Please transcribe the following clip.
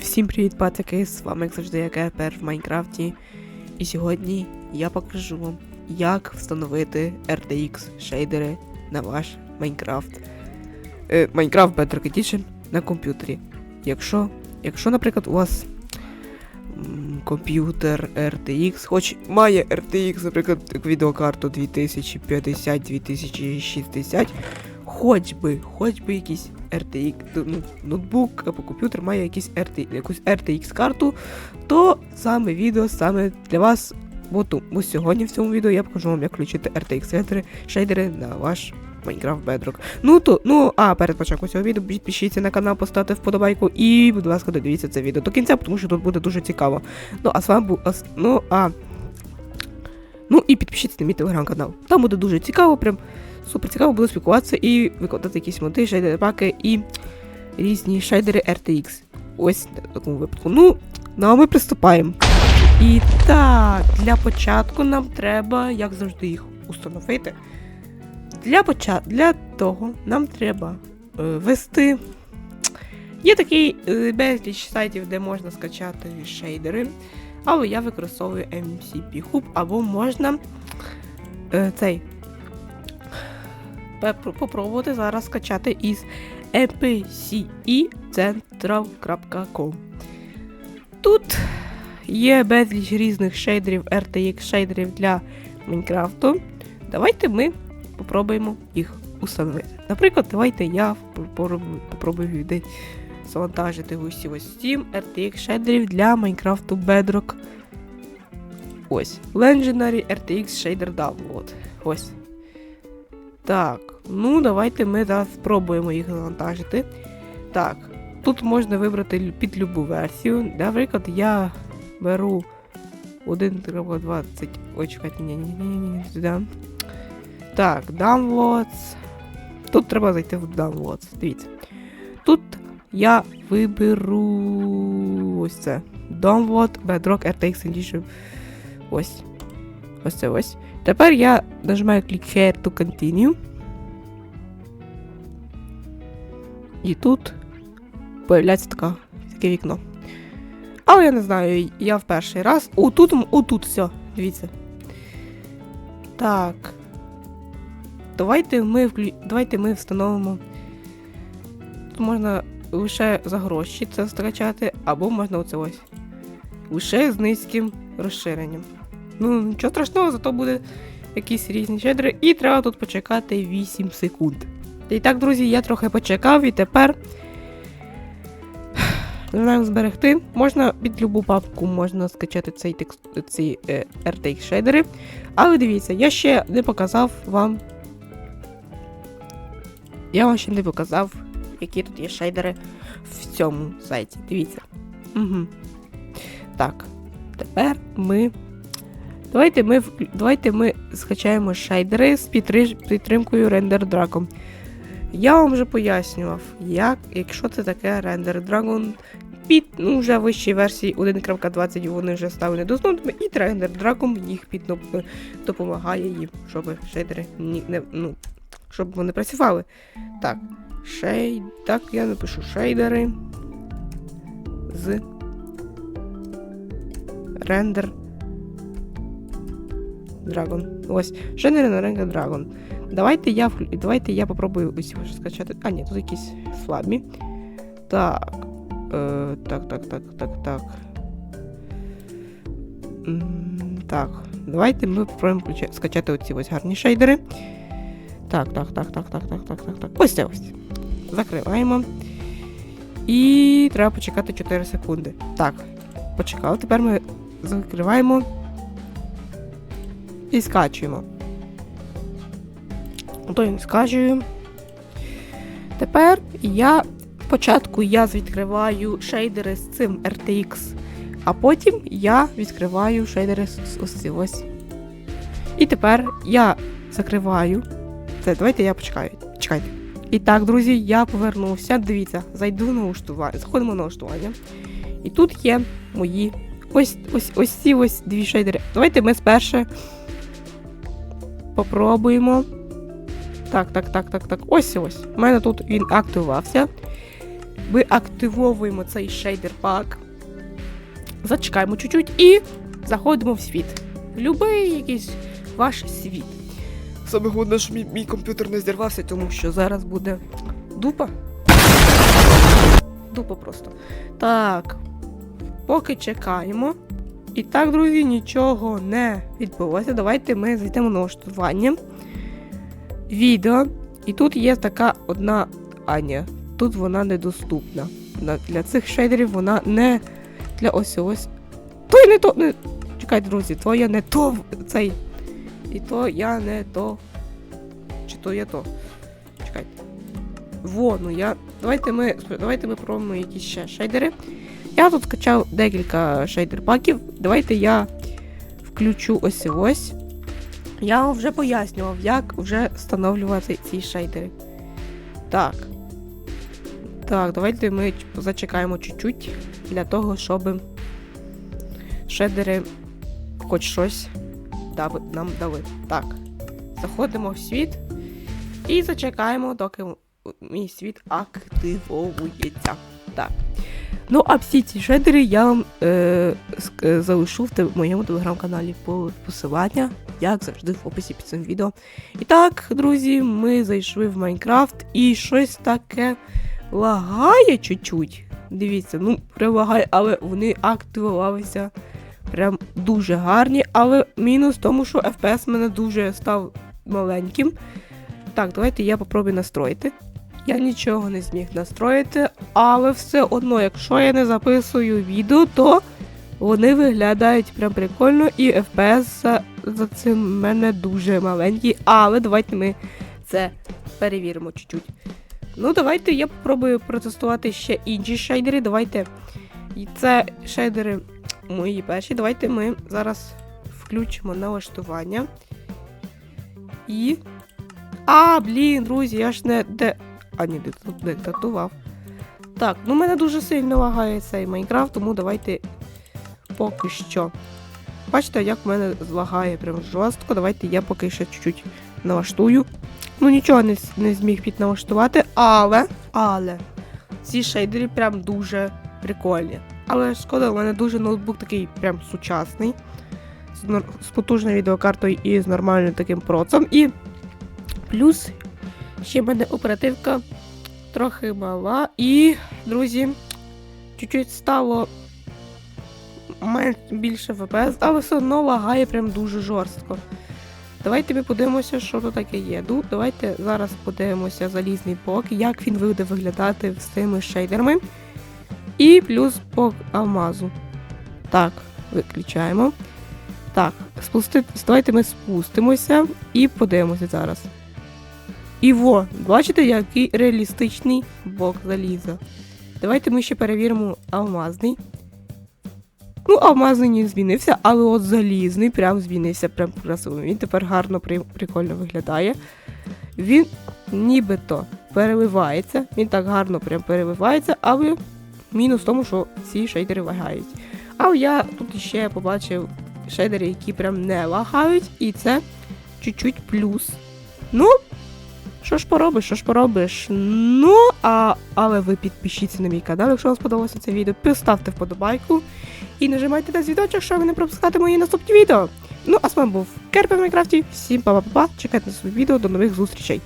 Всім привіт, пацики! З вами, як завжди, я Кепер в Майнкрафті. І сьогодні я покажу вам, як встановити RTX шейдери на ваш Майнкрафт. Е, Minecraft Bedrock Edition на комп'ютері. Якщо, якщо, наприклад, у вас комп'ютер RTX, хоч має RTX, наприклад, відеокарту 2050-2060, хоч би, хоч би якийсь RTX, ну, ноутбук або комп'ютер має якийсь RT, якусь RTX карту, то саме відео саме для вас. Бо, ту- бо сьогодні в цьому відео я покажу вам, як включити RTX шейдери, на ваш Minecraft Bedrock. Ну то, ну, а перед початком цього відео підпишіться на канал, поставте вподобайку і, будь ласка, додивіться це відео до кінця, тому що тут буде дуже цікаво. Ну, а з вами був. Ну, а. Ну і підпишіться на мій телеграм-канал. Там буде дуже цікаво, прям супер цікаво буде спілкуватися і викладати якісь моди, шейдери паки і різні шейдери RTX. Ось в такому випадку. Ну, ну а ми приступаємо. І так, для початку нам треба, як завжди, їх установити. Для поча... для того нам треба е, ввести. Є такий е, безліч сайтів, де можна скачати шейдери, але я використовую MCP Hub, або можна е, цей попробувати зараз скачати із mpcecentral.com. Тут є безліч різних шейдерів, RTX шейдерів для Майнкрафту. Давайте ми попробуємо їх установити. Наприклад, давайте я попробую, завантажити усі ось 7 RTX шейдерів для Майнкрафту Bedrock. Ось. Legendary RTX Shader Download. Ось. Так, ну давайте ми зараз спробуємо їх завантажити. Так, тут можна вибрати під любу версію. Наприклад, я беру 1.20. Ой, чекайте, ні, ні, ні, ні, сюди. Так, downloads. Тут треба зайти в downloads. Дивіться. Тут я виберу ось це. Download Bedrock RTX Edition. Ось. Ось це ось. Тепер я нажимаю Click Here to Continue. І тут появляється така, таке вікно. Але я не знаю, я в перший раз. О, тут, все, дивіться. Так. Давайте ми, вклю... Давайте ми встановимо. Тут можна лише за гроші це скачати, або можна оце ось. Лише з низьким розширенням. Ну, нічого страшного, зато буде якісь різні шедри. І треба тут почекати 8 секунд. І так, друзі, я трохи почекав і тепер. Нажимаємо зберегти. Можна під любу папку можна скачати цей текст, ці е, RTX шейдери. Але дивіться, я ще не показав вам. Я вам ще не показав, які тут є шейдери в цьому сайті. Дивіться. Угу. Так. Тепер ми. Давайте ми, давайте ми скачаємо шейдери з підтримкою Render Dragon. Я вам вже пояснював, як, якщо це таке Render Dragon, під ну, вже вищій версії 1.20 вони вже стали недоступними, і Render Dragon їх під, допомагає їм, щоб шейдери не, ну, щоб вони працювали. Так, шей... Так, я напишу шейдери з Render Dragon. Ось, шейдери на Render Dragon. Давайте я давайте я попробую ось його скачати. А, ні, тут якісь слабі. Так. Е, так, так, так, так, так. Так, давайте ми попробуємо включа- скачати оці ось гарні шейдери. Так, так, так, так, так, так, так, так, так. Ось це ось. Закриваємо. І треба почекати 4 секунди. Так, почекав. Тепер ми закриваємо і скачуємо. Ото я скачую. Тепер я спочатку я відкриваю шейдери з цим RTX, а потім я відкриваю шейдери з ось ці ось. І тепер я закриваю. Це давайте я почекаю. Чекайте. І так, друзі, я повернувся. Дивіться, зайду на налаштування. Заходимо на налаштування. І тут є мої ось ось ось ці ось дві шейдери. Давайте ми спершу попробуємо. Так, так, так, так, так. Ось ось. У мене тут він активувався. ми активовуємо цей шейдер пак. Зачекаємо чуть-чуть і заходимо в світ. Любий якийсь ваш світ. Саме головне, що мій, мій комп'ютер не зірвався, тому що зараз буде дупа. Дупа просто. Так. Поки чекаємо. І так, друзі, нічого не відбулося. Давайте ми зайдемо на налаштування. Відео. І тут є така одна Аня. Тут вона недоступна. Для цих шейдерів вона не для ось ось. То й не то. Не... Чекайте, друзі, то я не то цей. І то я не то. Чи то я то. Чекайте. Во, ну я. Давайте ми. Давайте ми пробуємо якісь ще шейдери. Я тут скачав декілька шейдер паків. Давайте я включу ось ось. Я вам вже пояснював, як вже встановлювати ці шейдери. Так. Так, давайте ми зачекаємо чуть-чуть для того, щоб шейдери хоч щось дали, нам дали. Так. Заходимо в світ і зачекаємо, доки мій світ активовується. Так. Ну, а всі ці шедери я вам е, е, залишу в моєму телеграм-каналі по посилання, як завжди, в описі під цим відео. І так, друзі, ми зайшли в Майнкрафт і щось таке лагає чуть-чуть. Дивіться, ну, прям лагає, але вони активувалися прям дуже гарні. Але мінус в тому, що FPS мене дуже став маленьким. Так, давайте я попробую настроїти. Я нічого не зміг настроїти, але все одно, якщо я не записую відео, то вони виглядають прям прикольно, і FPS за, за цим мене дуже маленький. Але давайте ми це перевіримо чуть-чуть. Ну, давайте я попробую протестувати ще інші шейдери. Давайте. І це шейдери мої перші. Давайте ми зараз включимо налаштування. І. А, блін, друзі, я ж не де. А, ні, диктатував. Так, ну мене дуже сильно лагає цей Майнкрафт, тому давайте поки що. Бачите, як в мене злагає прям жорстко. Давайте я поки ще чуть-чуть налаштую. Ну, нічого не, не зміг підналаштувати, але. Але. Ці шейдери прям дуже прикольні. Але шкода, у мене дуже ноутбук такий прям сучасний. З, з потужною відеокартою і з нормальним таким процом. І плюс ще в мене оперативка трохи мала. І, друзі, чуть-чуть стало більше FPS, але все одно лагає прям дуже жорстко. Давайте ми подивимося, що тут таке є. Ну, давайте зараз подивимося залізний блок, як він буде виглядати з цими шейдерами. І плюс блок алмазу. Так, виключаємо. Так, спусти... давайте ми спустимося і подивимося зараз. І во, бачите, який реалістичний блок заліза. Давайте ми ще перевіримо алмазний. Ну, алмазний не змінився, але от залізний прям змінився прям красиво. Він тепер гарно при... прикольно виглядає. Він нібито переливається, він так гарно прям переливається, але мінус в тому, що ці шейдери лагають. Але я тут ще побачив шейдери, які прям не лагають, і це чуть-чуть плюс. Ну, що ж поробиш, що ж поробиш? Ну, а, але ви підпишіться на мій канал, якщо вам сподобалося це відео, поставте вподобайку і нажимайте на дзвіночок, щоб не пропускати мої наступні відео. Ну, а з вами був Керпи в Майнкрафті. Всім па-па-па-па, чекайте на свої відео, до нових зустрічей.